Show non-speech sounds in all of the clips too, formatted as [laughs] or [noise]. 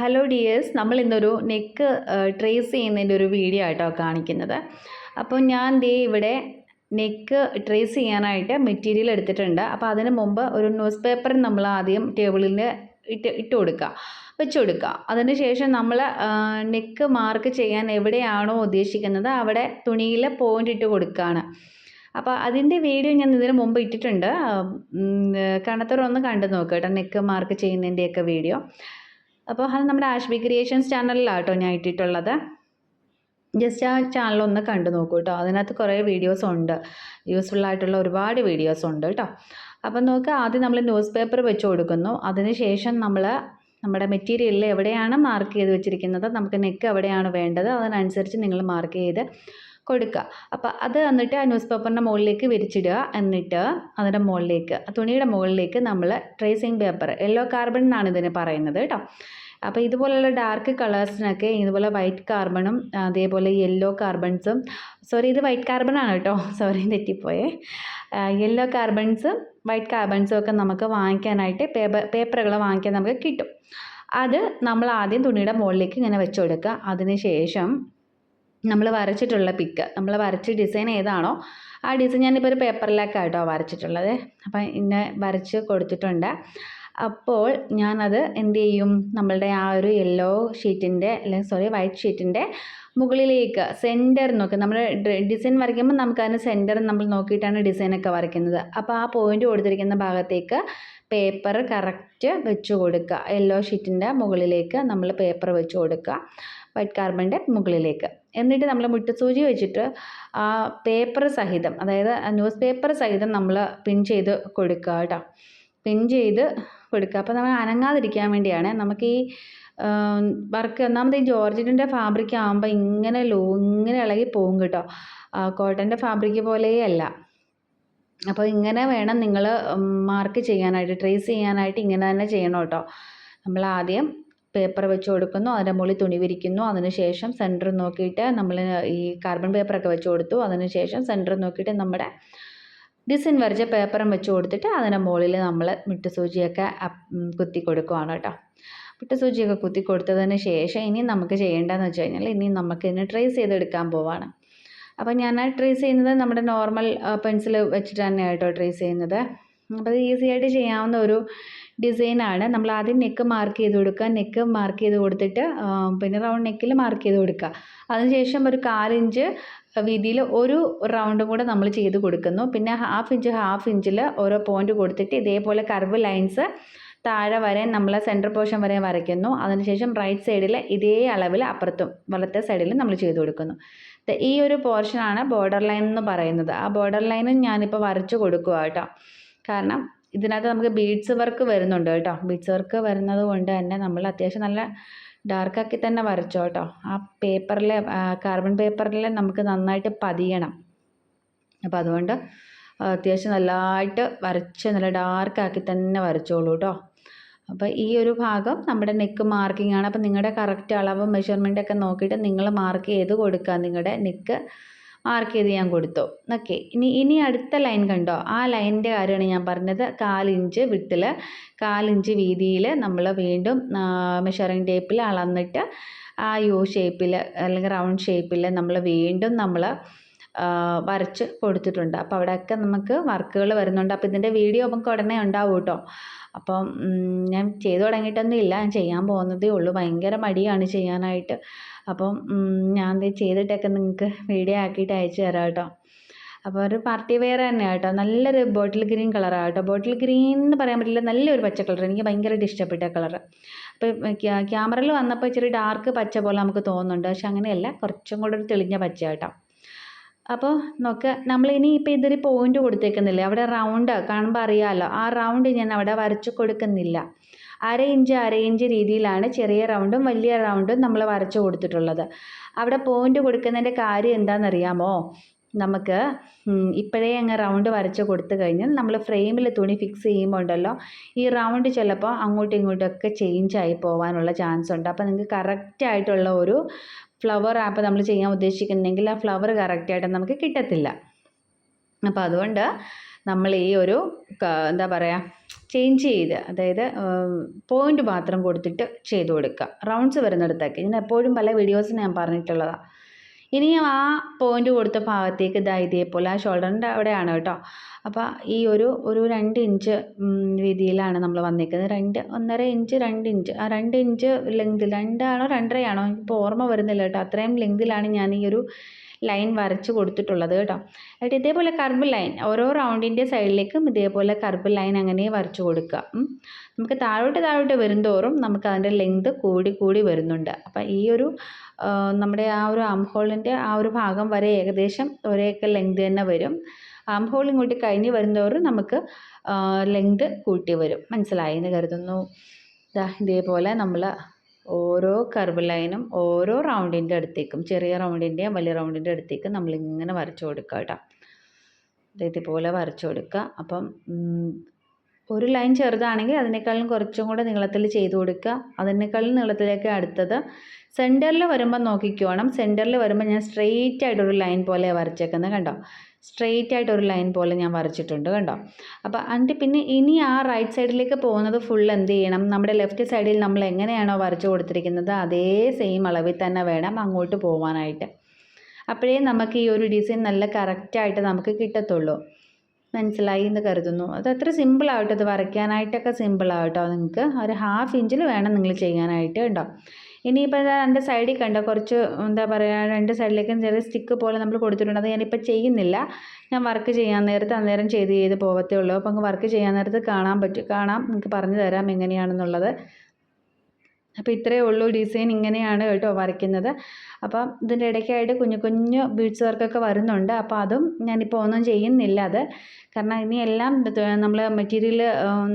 Hello dears നമ്മൾ ഇന്നൊരു neck trace ചെയ്യുന്നതിന്റെ ഒരു വീഡിയോ ആയിട്ടോ കാണിക്കുന്നത്. അപ്പോൾ ഞാൻ ദേ ഇവിടെ നെക്ക് ട്രേസ് ചെയ്യാനായിട്ട് മെറ്റീരിയൽ എടുത്തിട്ടുണ്ട്. അപ്പോൾ അതിന് മുമ്പ് ഒരു ന്യൂസ് പേപ്പർ നമ്മൾ ആദ്യം ടേബിളിൽ ഇട്ട് ഇട്ട് കൊടുക്കുക. വെച്ച് കൊടുക്കുക. അതിന് ശേഷം നമ്മൾ നെക്ക് മാർക്ക് ചെയ്യാൻ എവിടെയാണോ ഉദ്ദേശിക്കുന്നത് അവിടെ തുണിയിൽ പോയിന്റ് ഇട്ട് കൊടുക്കുകയാണ്. അപ്പോൾ അതിന്റെ വീഡിയോ ഞാൻ ഇതിന് മുമ്പ് ഇട്ടിട്ടുണ്ട്. കാണാത്തവർ ഒന്ന് കണ്ടു നോക്കുക കേട്ടോ നെക്ക് മാർക്ക് ചെയ്യുന്നതിന്റെയൊക്കെ വീഡിയോ അപ്പോൾ അത് നമ്മുടെ ആഷ്ബി ക്രിയേഷൻസ് ചാനലിലാണ് കേട്ടോ ഞാൻ ഇട്ടിട്ടുള്ളത്. ജസ്റ്റ് ആ ചാനൽ ഒന്ന് കണ്ടു നോക്കൂ കേട്ടോ അതിനകത്ത് കുറേ വീഡിയോസ് ഉണ്ട്. യൂസ്ഫുൾ ആയിട്ടുള്ള ഒരുപാട് വീഡിയോസ് ഉണ്ട് കേട്ടോ അപ്പം നോക്കുക ആദ്യം നമ്മൾ ന്യൂസ് പേപ്പർ വെച്ച് കൊടുക്കുന്നു. അതിന് ശേഷം നമ്മൾ നമ്മുടെ മെറ്റീരിയലിൽ എവിടെയാണ് മാർക്ക് ചെയ്ത് വെച്ചിരിക്കുന്നത്? നമുക്ക് നെക്ക് എവിടെയാണ് വേണ്ടത്? അതിനനുസരിച്ച് നിങ്ങൾ മാർക്ക് ചെയ്ത് കൊടുക്കുക. അപ്പോൾ അത് എന്നിട്ട് ആ ന്യൂസ് പേപ്പറിന്റെ മുകളിലേക്ക് വിരിച്ചിടുക. എന്നിട്ട് അതിന്റെ മുകളിലേക്ക് തുണിയുടെ മുകളിലേക്ക് നമ്മൾ ട്രേസിങ് പേപ്പർ യെല്ലോ കാർബൺ എന്നാണ് ഇതിന് പറയുന്നത് കേട്ടോ. അപ്പോൾ ഇതുപോലെയുള്ള ഡാർക്ക് കളേഴ്സിനൊക്കെ ഇതുപോലെ വൈറ്റ് കാർബണും അതേപോലെ യെല്ലോ കാർബൺസും സോറി ഇത് വൈറ്റ് കാർബൺ ആണ് കേട്ടോ. [laughs] സോറി തെറ്റിപ്പോയേ. യെല്ലോ കാർബൺസും വൈറ്റ് കാർബൺസും ഒക്കെ നമുക്ക് വാങ്ങിക്കാനായിട്ട് പേപ്പർ പേപ്പറുകൾ വാങ്ങിക്കാൻ നമുക്ക് കിട്ടും. അത് നമ്മൾ ആദ്യം തുണിയുടെ മുകളിലേക്ക് ഇങ്ങനെ വെച്ച് കൊടുക്കുക. അതിന് ശേഷം നമ്മൾ വരച്ചിട്ടുള്ള പിക്ക് നമ്മൾ വരച്ച ഡിസൈൻ ഏതാണോ ആ ഡിസൈൻ ഞാനിപ്പോൾ ഒരു പേപ്പറിലേക്കാട്ടോ വരച്ചിട്ടുള്ളത്. അപ്പം ഇന്നെ വരച്ച് കൊടുത്തിട്ടുണ്ട്. അപ്പോൾ ഞാനത് എന്ത് ചെയ്യും? നമ്മളുടെ ആ ഒരു യെല്ലോ ഷീറ്റിന്റെ അല്ലെങ്കിൽ സോറി വൈറ്റ് ഷീറ്റിന്റെ മുകളിലേക്ക് സെന്റർ നോക്കി നമ്മൾ ഡിസൈൻ വരയ്ക്കുമ്പോൾ നമുക്ക് അതിന് സെന്റർ നമ്മൾ നോക്കിയിട്ടാണ് ഡിസൈനൊക്കെ വരയ്ക്കുന്നത്. അപ്പോൾ ആ പോയിന്റ് കൊടുത്തിരിക്കുന്ന ഭാഗത്തേക്ക് പേപ്പർ കറക്റ്റ് വെച്ച് കൊടുക്കുക. യെല്ലോ ഷീറ്റിന്റെ മുകളിലേക്ക് നമ്മൾ പേപ്പർ വെച്ച് കൊടുക്കുക. വൈറ്റ് കാർബണിന്റെ മുകളിലേക്ക്. എന്നിട്ട് നമ്മൾ മുട്ടസൂചി വെച്ചിട്ട് ആ പേപ്പർ സഹിതം അതായത് ന്യൂസ് പേപ്പർ സഹിതം നമ്മൾ പിൻ ചെയ്ത് കൊടുക്കുക കേട്ടോ. പിൻ ചെയ്ത് കൊടുക്കുക. അപ്പോൾ നമ്മൾ അനങ്ങാതിരിക്കാൻ വേണ്ടിയാണ് നമുക്ക് ഈ വർക്ക് ഒന്നാമത് ഈ ജോർജറ്റിന്റെ ഫാബ്രിക് ആകുമ്പോൾ ഇങ്ങനെ ലോ ഇങ്ങനെ ഇളകി പോകും കേട്ടോ. കോട്ടന്റെ ഫാബ്രിക് പോലെയല്ല അപ്പോൾ ഇങ്ങനെ വേണം നിങ്ങൾ മാർക്ക് ചെയ്യാനായിട്ട് ട്രേസ് ചെയ്യാനായിട്ട് ഇങ്ങനെ തന്നെ ചെയ്യണം കേട്ടോ. നമ്മൾ ആദ്യം പേപ്പർ വെച്ച് കൊടുക്കുന്നു അതിന്റെ മുകളിൽ തുണി വിരിക്കുന്നു. അതിനുശേഷം സെന്റർ നോക്കിയിട്ട് നമ്മൾ ഈ കാർബൺ പേപ്പറൊക്കെ വെച്ച് കൊടുത്തു. അതിനുശേഷം സെന്റർ നോക്കിയിട്ട് നമ്മുടെ ഡിസൈൻ വരച്ച പേപ്പറും വെച്ച് കൊടുത്തിട്ട് അതിന്റെ മുകളിൽ നമ്മൾ മിട്ടുസൂചിയൊക്കെ കുത്തി കൊടുക്കുവാണ് കേട്ടോ. മിട്ടുസൂചിയൊക്കെ കുത്തി കൊടുത്തതിന് ശേഷം ഇനി നമുക്ക് ചെയ്യേണ്ടതെന്ന് വെച്ച് കഴിഞ്ഞാൽ ഇനി നമുക്ക് ഇതിനെ ട്രേസ് ചെയ്തെടുക്കാൻ പോവാണ്. അപ്പോൾ ഞാൻ ട്രേസ് ചെയ്യുന്നത് നമ്മുടെ നോർമൽ പെൻസിൽ വെച്ചിട്ട് തന്നെയാണ് കേട്ടോ ട്രേസ് ചെയ്യുന്നത്. അപ്പോൾ അത് ഈസി ആയിട്ട് ചെയ്യാവുന്ന ഒരു ഡിസൈനാണ് നമ്മൾ ആദ്യം നെക്ക് മാർക്ക് ചെയ്ത് കൊടുക്കുക. നെക്ക് മാർക്ക് ചെയ്ത് കൊടുത്തിട്ട് പിന്നെ റൗണ്ട് നെക്കിൽ മാർക്ക് ചെയ്ത് കൊടുക്കുക. അതിനുശേഷം ഒരു കാലിഞ്ച് വീതിയിൽ ഒരു റൗണ്ടും കൂടെ നമ്മൾ ചെയ്ത് കൊടുക്കുന്നു. പിന്നെ ഹാഫ് ഇഞ്ച് ഹാഫ് ഇഞ്ചിൽ ഓരോ പോയിന്റ് കൊടുത്തിട്ട് ഇതേപോലെ കർവ് ലൈൻസ് താഴെ വരെ നമ്മൾ സെന്റർ പോർഷൻ വരെ വരയ്ക്കുന്നു. അതിനുശേഷം റൈറ്റ് സൈഡിൽ ഇതേ അളവിൽ അപ്പുറത്തും വലത്തെ സൈഡിൽ നമ്മൾ ചെയ്ത് കൊടുക്കുന്നു. ഈ ഒരു പോർഷനാണ് ബോർഡർ ലൈൻ എന്ന് പറയുന്നത്. ആ ബോർഡർ ലൈനും ഞാനിപ്പോൾ വരച്ച് കൊടുക്കുക കേട്ടോ. കാരണം ഇതിനകത്ത് നമുക്ക് ബീഡ്സ് വർക്ക് വരുന്നുണ്ട് കേട്ടോ. ബീഡ്സ് വർക്ക് വരുന്നത് കൊണ്ട് തന്നെ നമ്മൾ അത്യാവശ്യം നല്ല ഡാർക്കാക്കി തന്നെ വരച്ചോ കേട്ടോ. ആ പേപ്പറിലെ കാർബൺ പേപ്പറിൽ നമുക്ക് നന്നായിട്ട് പതിയണം. അപ്പോൾ അതുകൊണ്ട് അത്യാവശ്യം നല്ലതായിട്ട് വരച്ച് നല്ല ഡാർക്കാക്കി തന്നെ വരച്ചോളൂ കേട്ടോ. അപ്പോൾ ഈ ഒരു ഭാഗം നമ്മുടെ നെക്ക് മാർക്കിംഗ് ആണ്. അപ്പോൾ നിങ്ങളുടെ കറക്റ്റ് അളവ് മെഷർമെന്റ് ഒക്കെ നോക്കിയിട്ട് നിങ്ങൾ മാർക്ക് ചെയ്ത് കൊടുക്കുക. നിങ്ങളുടെ നെക്ക് മാർക്ക് ചെയ്ത് ഞാൻ കൊടുത്തു? ഓക്കെ ഇനി ഇനി അടുത്ത ലൈൻ കണ്ടോ? ആ ലൈനിന്റെ കാര്യമാണ് ഞാൻ പറഞ്ഞത്. കാലിഞ്ച് വിട്ടിൽ കാലിഞ്ച് വീതിയിൽ നമ്മൾ വീണ്ടും മെഷറിങ് ടേപ്പിൽ അളന്നിട്ട് ആ യു ഷേപ്പിൽ അല്ലെങ്കിൽ റൗണ്ട് ഷേപ്പിൽ നമ്മൾ വീണ്ടും നമ്മൾ വരച്ച് കൊടുത്തിട്ടുണ്ട്. അപ്പോൾ അവിടെയൊക്കെ നമുക്ക് വർക്കുകൾ വരുന്നുണ്ട്. അപ്പോൾ ഇതിന്റെ വീഡിയോ നമുക്ക് ഉടനെ ഉണ്ടാവും കേട്ടോ അപ്പം ഞാൻ ചെയ്തു തുടങ്ങിയിട്ടൊന്നുമില്ല ഞാൻ ചെയ്യാൻ പോകുന്നതേ ഉള്ളൂ. ഭയങ്കര മടിയാണ് ചെയ്യാനായിട്ട്. അപ്പം ഞാൻ ഇത് ചെയ്തിട്ടൊക്കെ നിങ്ങൾക്ക് വീഡിയോ ആക്കിയിട്ട് അയച്ചു തരാം കേട്ടോ. അപ്പോൾ ഒരു പാർട്ടി വെയർ തന്നെയാണ് കേട്ടോ. നല്ലൊരു ബോട്ടിൽ ഗ്രീൻ കളറാണ് കേട്ടോ. ബോട്ടിൽ ഗ്രീൻ എന്ന് പറയാൻ പറ്റില്ല. നല്ലൊരു പച്ച കളർ എനിക്ക് ഭയങ്കരമായിട്ട് ഇഷ്ടപ്പെട്ട കളർ അപ്പോൾ ക്യാമറയിൽ വന്നപ്പോൾ ഇച്ചിരി ഡാർക്ക് പച്ച പോലെ നമുക്ക് തോന്നുന്നുണ്ട്. പക്ഷെ അങ്ങനെയല്ല. കുറച്ചും കൂടെ ഒരു തെളിഞ്ഞ പച്ച കേട്ടോ. അപ്പോൾ നോക്കുക നമ്മൾ ഇനി ഇപ്പോൾ ഇതൊരു പോയിന്റ് കൊടുത്തേക്കുന്നില്ലേ? അവിടെ റൗണ്ട് കാണുമ്പോൾ അറിയാമല്ലോ ആ റൗണ്ട് ഞാൻ അവിടെ വരച്ച് കൊടുക്കുന്നില്ല. അര ഇഞ്ച് അര ഇഞ്ച് രീതിയിലാണ് ചെറിയ റൗണ്ടും വലിയ റൗണ്ടും നമ്മൾ വരച്ച് കൊടുത്തിട്ടുള്ളത്. അവിടെ പോയിന്റ് കൊടുക്കുന്നതിന്റെ കാര്യം എന്താണെന്നറിയാമോ? നമുക്ക് ഇപ്പോഴേ അങ്ങ് റൗണ്ട് വരച്ച് കൊടുത്തു കഴിഞ്ഞാൽ നമ്മൾ ഫ്രെയിമിൽ തുണി ഫിക്സ് ചെയ്യുമ്പോൾ ഉണ്ടല്ലോ ഈ റൗണ്ട് ചിലപ്പോൾ അങ്ങോട്ടും ഇങ്ങോട്ടും ഒക്കെ ചേഞ്ച് ആയി പോകാനുള്ള ചാൻസ് ഉണ്ട്. അപ്പോൾ നിങ്ങൾക്ക് കറക്റ്റായിട്ടുള്ള ഒരു ഫ്ലവർ ആപ്പ് നമ്മൾ ചെയ്യാൻ ഉദ്ദേശിക്കുന്നെങ്കിൽ ആ ഫ്ലവർ കറക്റ്റായിട്ട് നമുക്ക് കിട്ടത്തില്ല. അപ്പോൾ അതുകൊണ്ട് നമ്മൾ ഈ ഒരു എന്താ പറയുക ചേഞ്ച് ചെയ്ത് അതായത് പോയിന്റ് മാത്രം കൊടുത്തിട്ട് ചെയ്ത് കൊടുക്കുക റൗണ്ട്സ് വരുന്നിടത്തേക്ക്. ഞാൻ എപ്പോഴും പല വീഡിയോസിന് ഞാൻ പറഞ്ഞിട്ടുള്ളതാണ് ഇനിയും ആ പോയിന്റ് കൊടുത്ത ഭാഗത്തേക്ക് ഇതാ ഇതേപോലെ ആ ഷോൾഡറിന്റെ അവിടെയാണ് കേട്ടോ. അപ്പോൾ ഈ ഒരു ഒരു രണ്ട് ഇഞ്ച് രീതിയിലാണ് നമ്മൾ വന്നിരിക്കുന്നത് രണ്ട് ഒന്നര ഇഞ്ച് രണ്ട് ഇഞ്ച് ആ രണ്ട് ഇഞ്ച് ലെങ്ത് രണ്ടാണോ രണ്ടരയാണോ? എനിക്കിപ്പോൾ ഓർമ്മ വരുന്നില്ല കേട്ടോ. അത്രയും ലെങ്തിലാണ് ഞാൻ ഈ ഒരു ലൈൻ വരച്ച് കൊടുത്തിട്ടുള്ളത് കേട്ടോ. എന്നിട്ട് ഇതേപോലെ കർബ് ലൈൻ ഓരോ റൗണ്ടിന്റെ സൈഡിലേക്കും ഇതേപോലെ കർബ് ലൈൻ അങ്ങനെ വരച്ച് കൊടുക്കുക. നമുക്ക് താഴോട്ട് താഴോട്ട് വരുന്തോറും നമുക്ക് അതിന്റെ ലെങ്ത് കൂടി കൂടി വരുന്നുണ്ട്. അപ്പം ഈ ഒരു നമ്മുടെ ആ ഒരു ആം ഹോളിന്റെ ആ ഒരു ഭാഗം വരെ ഏകദേശം ഒരേക്കെ ലെങ്ത് തന്നെ വരും. ആം ഇങ്ങോട്ട് കഴിഞ്ഞ് വരുന്തോറും നമുക്ക് ലെങ്ത് കൂട്ടി വരും. മനസ്സിലായി എന്ന് കരുതുന്നു. ദാ ഇതേപോലെ നമ്മൾ ഓരോ കർവ് ലൈനും ഓരോ റൗണ്ടിന്റെ അടുത്തേക്കും ചെറിയ റൗണ്ടിന്റെയും വലിയ റൗണ്ടിന്റെ അടുത്തേക്കും നമ്മളിങ്ങനെ വരച്ചു കൊടുക്കുക കേട്ടോ. ഇതുപോലെ വരച്ചു കൊടുക്കുക. അപ്പം ഒരു ലൈൻ ചെറുതാണെങ്കിൽ അതിനേക്കാളും കുറച്ചും കൂടെ നീളത്തിൽ ചെയ്തു കൊടുക്കുക. അതിനേക്കാളും നീളത്തിലേക്ക് അടുത്തത് സെന്ററിൽ വരുമ്പോൾ നോക്കിക്കോണം. സെന്ററിൽ വരുമ്പോൾ ഞാൻ സ്ട്രെയിറ്റ് ആയിട്ടൊരു ലൈൻ പോലെ വരച്ചേക്കുന്നത് കണ്ടോ? സ്ട്രെയിറ്റ് ആയിട്ട് ഒരു ലൈൻ പോലെ ഞാൻ വരച്ചിട്ടുണ്ട് കണ്ടോ? അപ്പോൾ എന്നിട്ട് പിന്നെ ഇനി ആ റൈറ്റ് സൈഡിലേക്ക് പോകുന്നത് ഫുൾ എന്ത് ചെയ്യണം? നമ്മുടെ ലെഫ്റ്റ് സൈഡിൽ നമ്മൾ എങ്ങനെയാണോ വരച്ചു കൊടുത്തിരിക്കുന്നത് അതേ സെയിം അളവിൽ തന്നെ വേണം അങ്ങോട്ട് പോകാനായിട്ട് അപ്പോഴേ നമുക്ക് ഈ ഒരു ഡിസൈൻ നല്ല കറക്റ്റായിട്ട് നമുക്ക് കിട്ടത്തുള്ളൂ. മനസ്സിലായി എന്ന് കരുതുന്നു. അത് അത്ര സിമ്പിളാവട്ടെ അത് വരയ്ക്കാനായിട്ടൊക്കെ സിമ്പിളാവട്ടോ നിങ്ങൾക്ക് ഒരു ഹാഫ് ഇഞ്ചിൽ വേണം നിങ്ങൾ ചെയ്യാനായിട്ട് കേട്ടോ ഇനിയിപ്പോൾ രണ്ട് സൈഡിൽ കണ്ടോ? കുറച്ച് എന്താ പറയുക രണ്ട് സൈഡിലേക്കും ചെറിയ സ്റ്റിക്ക് പോലെ നമ്മൾ കൊടുത്തിട്ടുണ്ട്. അത് ഞാനിപ്പോൾ ചെയ്യുന്നില്ല. ഞാൻ വർക്ക് ചെയ്യാൻ നേരത്തെ അന്നേരം ചെയ്ത് ചെയ്ത് പോകത്തേ ഉള്ളൂ. അപ്പോൾ അങ്ങ് വർക്ക് ചെയ്യാൻ നേരത്ത് കാണാൻ പറ്റും കാണാം. നിങ്ങൾക്ക് പറഞ്ഞു തരാം എങ്ങനെയാണെന്നുള്ളത്. അപ്പോൾ ഇത്രയേ ഉള്ളൂ ഡിസൈൻ ഇങ്ങനെയാണ് കേട്ടോ വരയ്ക്കുന്നത്. അപ്പം ഇതിന്റെ ഇടയ്ക്കായിട്ട് കുഞ്ഞു കുഞ്ഞു ബീഡ്സ് വർക്കൊക്കെ വരുന്നുണ്ട്. അപ്പോൾ അതും ഞാനിപ്പോൾ ഒന്നും ചെയ്യുന്നില്ല അത്. കാരണം ഇനി എല്ലാം നമ്മൾ മെറ്റീരിയൽ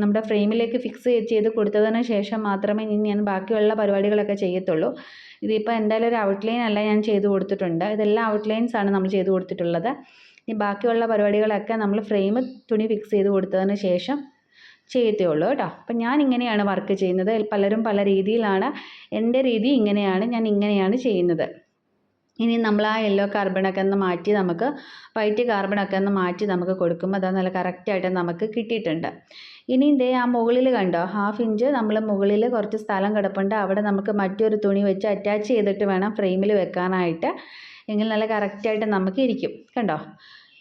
നമ്മുടെ ഫ്രെയിമിലേക്ക് ഫിക്സ് ചെയ്ത് കൊടുത്തതിന് ശേഷം മാത്രമേ ഇനി ഞാൻ ബാക്കിയുള്ള പരിപാടികളൊക്കെ ചെയ്യത്തുള്ളൂ. ഇതിപ്പോൾ എന്തായാലും ഒരു ഔട്ട്ലൈൻ അല്ല ഞാൻ ചെയ്ത് കൊടുത്തിട്ടുണ്ട്. ഇതെല്ലാം ഔട്ട്ലൈൻസ് ആണ് നമ്മൾ ചെയ്ത് കൊടുത്തിട്ടുള്ളത്. ഇനി ബാക്കിയുള്ള പരിപാടികളൊക്കെ നമ്മൾ ഫ്രെയിം തുണി ഫിക്സ് ചെയ്ത് കൊടുത്തതിന് ശേഷം ചെയ്യത്തേ ഉള്ളൂ കേട്ടോ. അപ്പം ഞാൻ ഇങ്ങനെയാണ് വർക്ക് ചെയ്യുന്നത്. പലരും പല രീതിയിലാണ് എന്റെ രീതി ഇങ്ങനെയാണ് ഞാൻ ഇങ്ങനെയാണ് ചെയ്യുന്നത്. ഇനി നമ്മൾ ആ യെല്ലോ കാർബണൊക്കെ ഒന്ന് മാറ്റി നമുക്ക് വൈറ്റ് കാർബണൊക്കെ ഒന്ന് മാറ്റി നമുക്ക് കൊടുക്കുമ്പോൾ അത് നല്ല കറക്റ്റായിട്ട് നമുക്ക് കിട്ടിയിട്ടുണ്ട്. ഇനി ഇതേ ആ മുകളിൽ കണ്ടോ ഹാഫ് ഇഞ്ച് നമ്മൾ മുകളിൽ കുറച്ച് സ്ഥലം കിടപ്പുണ്ട്. അവിടെ നമുക്ക് മറ്റൊരു തുണി വെച്ച് അറ്റാച്ച് ചെയ്തിട്ട് വേണം ഫ്രെയിമിൽ വെക്കാനായിട്ട്. എങ്കിൽ നല്ല കറക്റ്റായിട്ട് നമുക്ക് ഇരിക്കും. കണ്ടോ?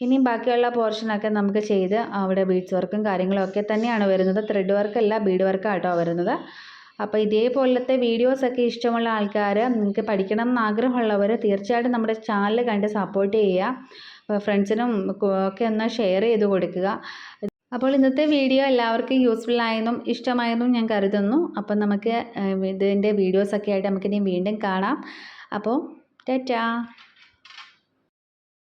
ഇനിയും ബാക്കിയുള്ള പോർഷനൊക്കെ നമുക്ക് ചെയ്ത് അവിടെ ബീഡ്സ് വർക്കും കാര്യങ്ങളും ഒക്കെ തന്നെയാണ് വരുന്നത്. ത്രെഡ് വർക്കല്ല ബീഡ് വർക്കാട്ടോ വരുന്നത്. അപ്പോൾ ഇതേപോലത്തെ വീഡിയോസൊക്കെ ഇഷ്ടമുള്ള ആൾക്കാർ നിങ്ങൾക്ക് പഠിക്കണം എന്നാഗ്രഹമുള്ളവർ തീർച്ചയായിട്ടും നമ്മുടെ ചാനൽ കണ്ട് സപ്പോർട്ട് ചെയ്യുക. ഫ്രണ്ട്സിനും ഒക്കെ ഒന്ന് ഷെയർ ചെയ്ത് കൊടുക്കുക. അപ്പോൾ ഇന്നത്തെ വീഡിയോ എല്ലാവർക്കും യൂസ്ഫുൾ ആയെന്നും ഇഷ്ടമായെന്നും ഞാൻ കരുതുന്നു. അപ്പോൾ നമുക്ക് ഇതിന്റെ വീഡിയോസൊക്കെ ആയിട്ട് നമുക്കിനി വീണ്ടും കാണാം. അപ്പോൾ ടാറ്റാ!